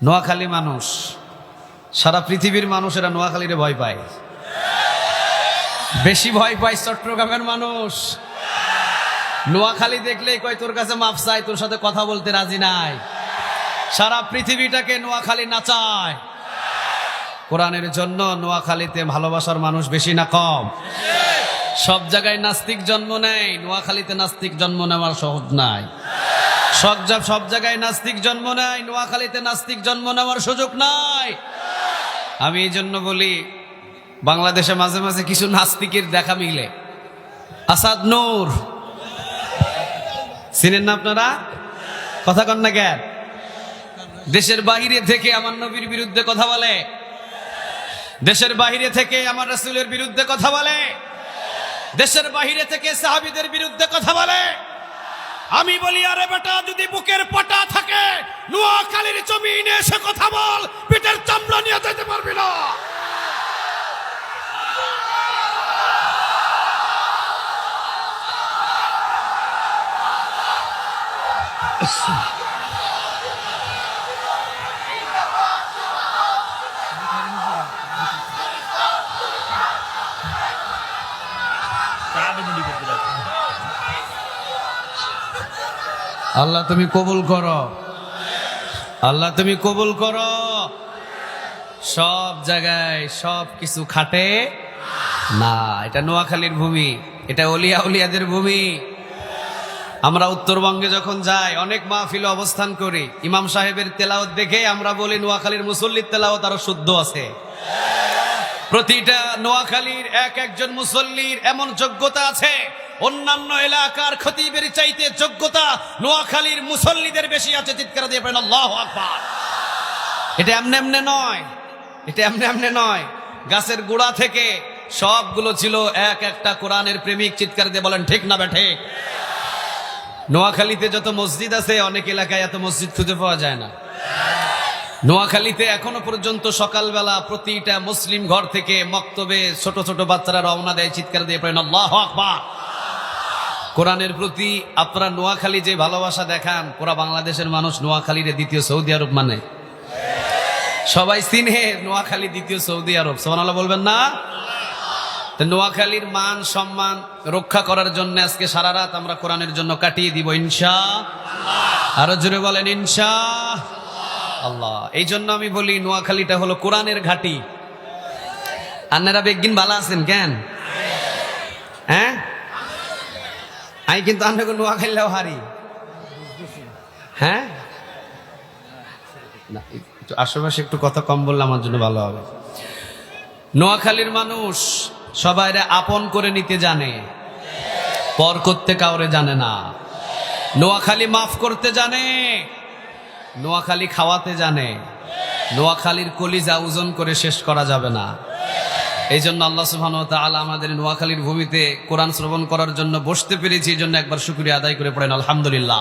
নোয়াখালী মানুষ, সারা পৃথিবীর মানুষেরা নোয়াখালীরে ভয় পায়। বেশি ভয় পায় চট্টগ্রামের মানুষ। নোয়াখালী দেখলেই কয়, তোর কাছে মাপ চাই, তোর সাথে কথা বলতে রাজি নাই। সারা পৃথিবীটাকে নোয়াখালী নাচায় কোরআনের জন্য নোয়াখালীতে ভালোবাসার মানুষ বেশি না কম? সব জায়গায় নাস্তিক জন্ম নেয়, নোয়াখালীতে নাস্তিক জন্ম নেওয়ার সহজ নাই। সব সব জায়গায় নাস্তিক জন্ম নেয় নোয়াখালীতে নাস্তিক জন্ম নেওয়ার সুযোগ নাই। আমি এই জন্য বলি, বাংলাদেশে মাঝে মাঝে কিছু নাস্তিকের দেখা মিলে। আসাদ নূর। চিনেন না আপনারা? কথা কন না কেন? দেশের বাহিরে থেকে আমার নবীর বিরুদ্ধে কথা বলে। দেশের বাহিরে থেকে আমার রাসূলের বিরুদ্ধে কথা বলে। দেশের বাহিরে থেকে সাহাবীদের বিরুদ্ধে কথা বলে। আমি বলি, আরে বেটা, যদি বুকের পটা থাকে, নোয়াখালীর জমিনে এসে কথা বল, পেটের চামড়া নিয়ে যেতে পারবি না। আল্লাহ তুমি কবুল করো। আল্লাহ তুমি কবুল করো। সব জায়গায় সব কিছু খাটে। না, এটা নোয়াখালীর ভূমি, এটা অলিয়া উলিয়াদের ভূমি। আমরা উত্তরবঙ্গে যখন যাই, অনেক মাহফিল অবস্থান করি। ইমাম সাহেবের তেলাওত দেখে আমরা বলি, নোয়াখালীর মুসল্লির তেলাওত আরও শুদ্ধ আছে। প্রতিটা নোয়াখালীর এক একজন মুসল্লির এমন যোগ্যতা আছে অন্যান্য এলাকার ক্ষতি খতিবের চাইতে যোগ্যতা নোয়াখালীর মুসল্লিদের বেশি আছে, চিৎকার দিয়ে পড়েন আল্লাহ আকবার। এটা এমনি এমনি নয়, এটা এমনি এমনি নয়। গাছের গোড়া থেকে সবগুলো ছিল এক একটা কোরআনের প্রেমিক, চিৎকার দিয়ে বলেন, ঠিক না বেঠে নোয়াখালীতে যত মসজিদ আছে, অনেক এলাকায় এত মসজিদ খুঁজে পাওয়া যায় না। নোয়াখালীতে এখনও পর্যন্ত সকালবেলা প্রতিটা মুসলিম ঘর থেকে মক্তবে ছোট ছোট বাচ্চারা রওনা দেয়, চিৎকার দিয়ে পড়েন আল্লাহ আকবার। কোরআনের প্রতি আপনারা নোয়াখালী যে ভালোবাসা দেখান, পুরা বাংলাদেশের মানুষ নোয়াখালীর দ্বিতীয় সৌদি আরব মানে। সবাই চিনে নোয়াখালী দ্বিতীয় সৌদি আরব। সোমানাল্লাহ বলবেন না? নোয়াখালীর মান, সম্মান রক্ষা করার জন্য আজকে সারা রাত আমরা কোরআনের জন্য কাটিয়ে দিব, ইনশা আরও জোরে বলেন, ইনশা আল্লাহ। এই জন্য আমি বলি, নোয়াখালীটা হলো কোরআনের ঘাটি। আন্নারা বেগিন ভালো আছেন কেন হ্যাঁ আমি কিন্তু আপনাকে নোয়াখালীও হারি। হ্যাঁ? আশেপাশে একটু কথা কম বললে আমার জন্য ভালো হবে। নোয়াখালীর মানুষ সবাই আপন করে নিতে জানে পর করতে কাউরে জানে না। নোয়াখালী মাফ করতে জানে নোয়াখালী খাওয়াতে জানে নোয়াখালীর কলিজা ওজন করে শেষ করা যাবে না। এই জন্য আল্লাহ সুবহান তাআলা আমাদের নোয়াখালীর ভূমিতে কোরআন শ্রবণ করার জন্য বসতে পেরেছি, এই জন্য একবার শুক্রিয়া আদায় করে পড়েন, আলহামদুলিল্লাহ।